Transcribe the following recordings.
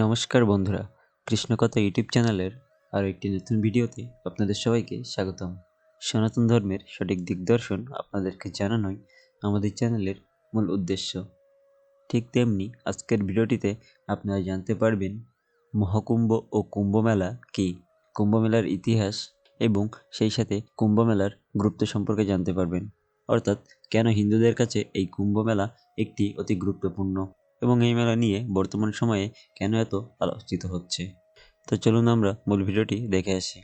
নমস্কার বন্ধুরা, কৃষ্ণকথা ইউটিউব চ্যানেলের আরও একটি নতুন ভিডিওতে আপনাদের সবাইকে স্বাগতম। সনাতন ধর্মের সঠিক দিগদর্শন আপনাদেরকে জানানোই আমাদের চ্যানেলের মূল উদ্দেশ্য। ঠিক তেমনি আজকের ভিডিওটিতে আপনারা জানতে পারবেন মহাকুম্ভ ও কুম্ভ মেলা কী। কুম্ভ মেলার ইতিহাস এবং সেই সাথে কুম্ভ মেলার গুরুত্ব সম্পর্কে জানতে পারবেন। অর্থাৎ কেন হিন্দুদের কাছে এই কুম্ভ মেলা একটি অতি গুরুত্বপূর্ণ? এবং এই মেলা নিয়ে বর্তমান সময়ে কেন এত আলোচিত হচ্ছে? তো চলুন আমরা মূল ভিডিওটি দেখে আসি।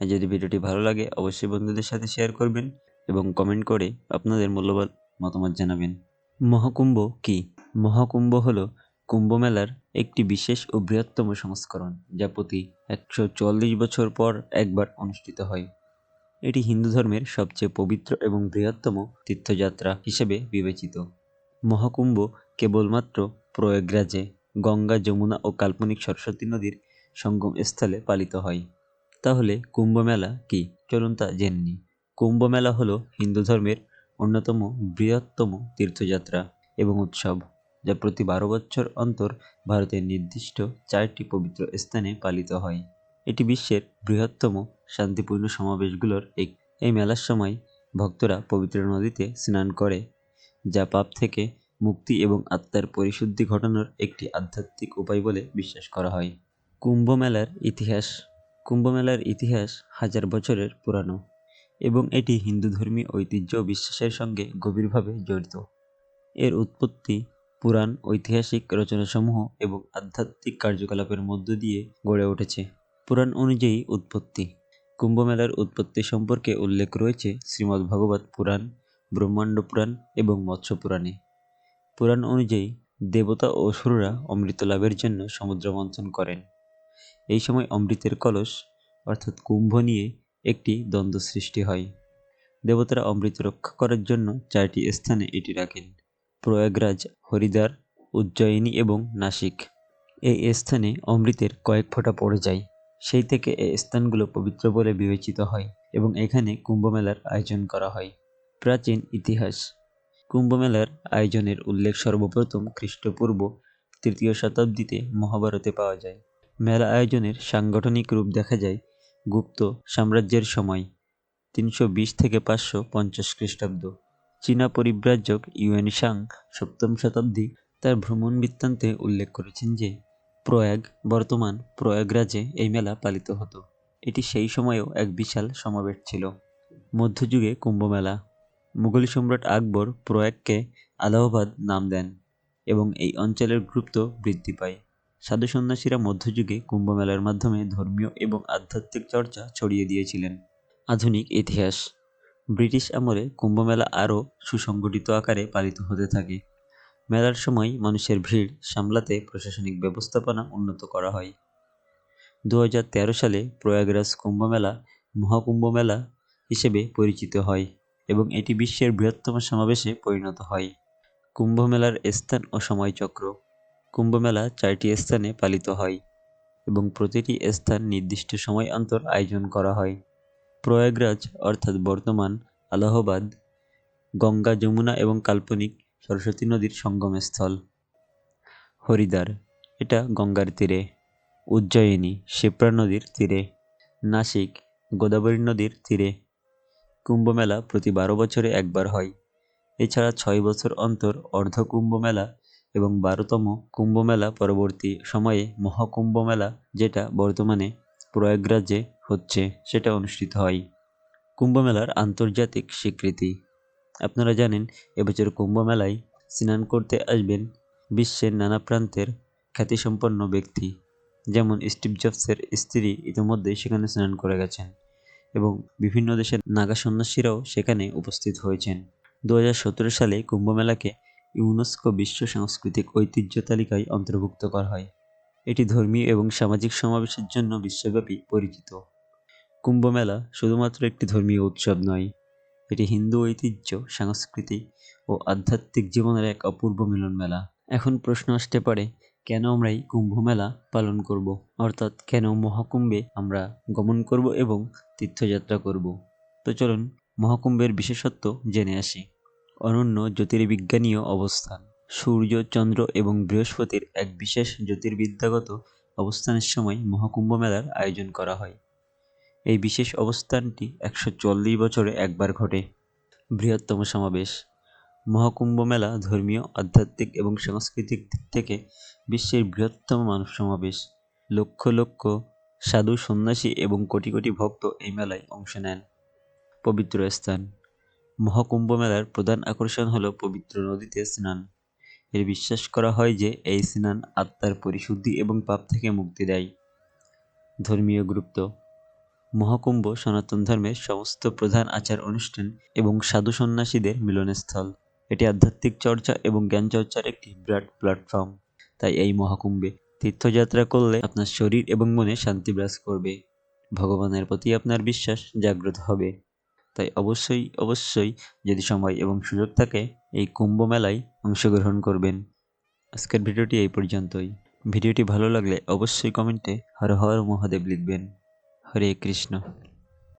আর যদি ভিডিওটি ভালো লাগে, অবশ্যই বন্ধুদের সাথে শেয়ার করবেন এবং কমেন্ট করে আপনাদের মূল্যবান মতামত জানাবেন। মহাকুম্ভ কি? মহাকুম্ভ হলো কুম্ভ মেলার একটি বিশেষ ও বৃহত্তম সংস্করণ, যা প্রতি একশো চল্লিশ বছর পর একবার অনুষ্ঠিত হয়। এটি হিন্দু ধর্মের সবচেয়ে পবিত্র এবং বৃহত্তম তীর্থযাত্রা হিসেবে বিবেচিত। মহাকুম্ভ কেবলমাত্র প্রয়াগরাজে গঙ্গা, যমুনা ও কাল্পনিক সরস্বতী নদীর সঙ্গম স্থলে পালিত হয়। তাহলে কুম্ভমেলা কি? চলুন তা জেনে নিই। কুম্ভ হলো হিন্দু ধর্মের অন্যতম বৃহত্তম তীর্থযাত্রা এবং উৎসব, যা প্রতি বারো বছর অন্তর ভারতের নির্দিষ্ট চারটি পবিত্র স্থানে পালিত হয়। এটি বিশ্বের বৃহত্তম শান্তিপূর্ণ সমাবেশগুলোর এক। এই মেলার সময় ভক্তরা পবিত্র নদীতে স্নান করে, যা পাপ থেকে মুক্তি এবং আত্মার পরিশুদ্ধি ঘটানোর একটি আধ্যাত্মিক উপায় বলে বিশ্বাস করা হয়। কুম্ভ মেলার ইতিহাস। কুম্ভ মেলার ইতিহাস হাজার বছরের পুরানো এবং এটি হিন্দু ধর্মীয় ঐতিহ্য বিশ্বাসের সঙ্গে গভীরভাবে জড়িত। এর উৎপত্তি পুরাণ, ঐতিহাসিক রচনাসমূহ এবং আধ্যাত্মিক কার্যকলাপের মধ্য দিয়ে গড়ে উঠেছে। পুরাণ অনুযায়ী উৎপত্তি। কুম্ভ মেলার উৎপত্তি সম্পর্কে উল্লেখ রয়েছে শ্রীমদ্ ভগবত পুরাণ, ব্রহ্মাণ্ড পুরাণ এবং মৎস্য পুরাণে। পুরাণ অনুযায়ী দেবতা ও অসুররা অমৃত লাভের জন্য সমুদ্র মন্থন করেন। এই সময় অমৃতের কলস, অর্থাৎ কুম্ভ নিয়ে একটি দ্বন্দ্ব সৃষ্টি হয়। দেবতারা অমৃত রক্ষা করার জন্য চারটি স্থানে এটি রাখেন। প্রয়াগরাজ, হরিদ্বার, উজ্জয়িনী এবং নাসিক। এই স্থানে অমৃতের কয়েক ফোঁটা পড়ে যায়। সেই থেকে এই স্থানগুলো পবিত্র বলে বিবেচিত হয় এবং এখানে কুম্ভমেলার আয়োজন করা হয়। প্রাচীন ইতিহাস কুম্ভমেলার আয়োজনের উল্লেখ সর্বপ্রথম খ্রিস্টপূর্ব তৃতীয় শতাব্দীতে মহাভারতে পাওয়া যায়। মেলা আয়োজনের সাংগঠনিক রূপ দেখা যায় গুপ্ত সাম্রাজ্যের সময়, তিনশো বিশ থেকে পাঁচশো পঞ্চাশ খ্রিস্টাব্দ। চীনা পরিব্রাজক ইউএন সাং সপ্তম শতাব্দী তার ভ্রমণ বৃত্তান্তে উল্লেখ করেছেন যে, প্রয়াগ, বর্তমান প্রয়াগরাজে এই মেলা পালিত হতো। এটি সেই সময়েও এক বিশাল সমাবেশ ছিল। মধ্যযুগে কুম্ভমেলা মুঘল সম্রাট আকবর প্রয়াগকে আলাহাবাদ নাম দেন এবং এই অঞ্চলের গুরুত্ব বৃদ্ধি পায়। সাধু সন্ন্যাসীরা মধ্যযুগে কুম্ভমেলার মাধ্যমে ধর্মীয় এবং আধ্যাত্মিক চর্চা ছড়িয়ে দিয়েছিলেন। আধুনিক ইতিহাস। ব্রিটিশ আমলে কুম্ভমেলা আরও সুসংগঠিত আকারে পালিত হতে থাকে। মেলার সময় মানুষের ভিড় সামলাতে প্রশাসনিক ব্যবস্থাপনা উন্নত করা হয়। দু হাজার তেরো সালে প্রয়াগরাজ কুম্ভমেলা মহাকুম্ভ মেলা হিসেবে পরিচিত হয়। এবং এটি বিশ্বের বৃহত্তম সমাবেশে পরিণত হয়। কুম্ভ মেলার স্থান ও সময়চক্র। কুম্ভ মেলা চারটি স্থানে পালিত হয় এবং প্রতিটি স্থান নির্দিষ্ট সময় অন্তর আয়োজন করা হয়। প্রয়াগরাজ, অর্থাৎ বর্তমান আলাহাবাদ, গঙ্গা, যমুনা এবং কাল্পনিক সরস্বতী নদীর সঙ্গমস্থল। হরিদ্বার, এটা গঙ্গার তীরে। উজ্জয়িনী, শিপ্রা নদীর তীরে। নাসিক, গোদাবরী নদীর তীরে। কুম্ভমেলা প্রতি বারো বছরে একবার হয়। এছাড়া ছয় বছর অন্তর অর্ধ কুম্ভ মেলা এবং বারোতম কুম্ভ মেলা পরবর্তী সময়ে মহাকুম্ভ মেলা যেটা বর্তমানে প্রয়াগরাজে হচ্ছে, সেটা অনুষ্ঠিত হয়। কুম্ভ মেলার আন্তর্জাতিক স্বীকৃতি। আপনারা জানেন, এবছর কুম্ভ মেলায় স্নান করতে আসবেন বিশ্বের নানা প্রান্তের খ্যাতিসম্পন্ন ব্যক্তি। যেমন স্টিভ জবসের স্ত্রী ইতিমধ্যেই সেখানে স্নান করে গেছেন। এবং বিভিন্ন দেশের নাগা সন্ন্যাসীরাও সেখানে উপস্থিত হয়েছেন। দু হাজার সতেরো সালে কুম্ভমেলাকে ইউনেস্কো বিশ্ব সাংস্কৃতিক ঐতিহ্য তালিকায় অন্তর্ভুক্ত করা হয়। এটি ধর্মীয় এবং সামাজিক সমাবেশের জন্য বিশ্বব্যাপী পরিচিত। কুম্ভমেলা শুধুমাত্র একটি ধর্মীয় উৎসব নয়, এটি হিন্দু ঐতিহ্য সংস্কৃতি ও আধ্যাত্মিক জীবনের এক অপূর্ব মিলন মেলা এখন প্রশ্ন আসতে পারে কেন আমরা এই কুম্ভ মেলা পালন করব? অর্থাৎ কেন মহাকুম্ভে আমরা গমন করব এবং তীর্থযাত্রা করব? তো চলুন মহাকুম্ভের বিশেষত্ব জেনে আসি। অনন্য জ্যোতির্বিজ্ঞানীয় অবস্থান। সূর্য, চন্দ্র এবং বৃহস্পতির এক বিশেষ জ্যোতির্বিদ্যাগত অবস্থানের সময় মহাকুম্ভ মেলার আয়োজন করা হয়। এই বিশেষ অবস্থানটি একশো চল্লিশ বছরে একবার ঘটে। বৃহত্তম সমাবেশ। মহাকুম্ভ মেলা ধর্মীয়, আধ্যাত্মিক এবং সাংস্কৃতিক দিক থেকে বিশ্বের বৃহত্তম মানব সমাবেশ। লক্ষ লক্ষ সাধু, সন্ন্যাসী এবং কোটি কোটি ভক্ত এই মেলায় অংশ নেন। পবিত্র স্থান। মহাকুম্ভ মেলার প্রধান আকর্ষণ হল পবিত্র নদীতে স্নান। এর বিশ্বাস করা হয় যে এই স্নান আত্মার পরিশুদ্ধি এবং পাপ থেকে মুক্তি দেয়। ধর্মীয় গুরুত্ব। মহাকুম্ভ সনাতন ধর্মের সমস্ত প্রধান আচার অনুষ্ঠান এবং সাধু সন্ন্যাসীদের মিলনস্থল। এটি আধ্যাত্মিক চর্চা এবং জ্ঞান চর্চার একটি বিরাট প্ল্যাটফর্ম তাই এই মহাকুম্ভে তীর্থযাত্রা করলে আপনার শরীর এবং মনে শান্তি বিরাজ করবে। ভগবানের প্রতি আপনার বিশ্বাস জাগ্রত হবে। তাই অবশ্যই অবশ্যই যদি সময় এবং সুযোগ থাকে, এই কুম্ভ মেলায় অংশগ্রহণ করবেন। আজকের ভিডিওটি এই পর্যন্তই। ভিডিওটি ভালো লাগলে অবশ্যই কমেন্টে হর হর মহাদেব লিখবেন। হরে কৃষ্ণ।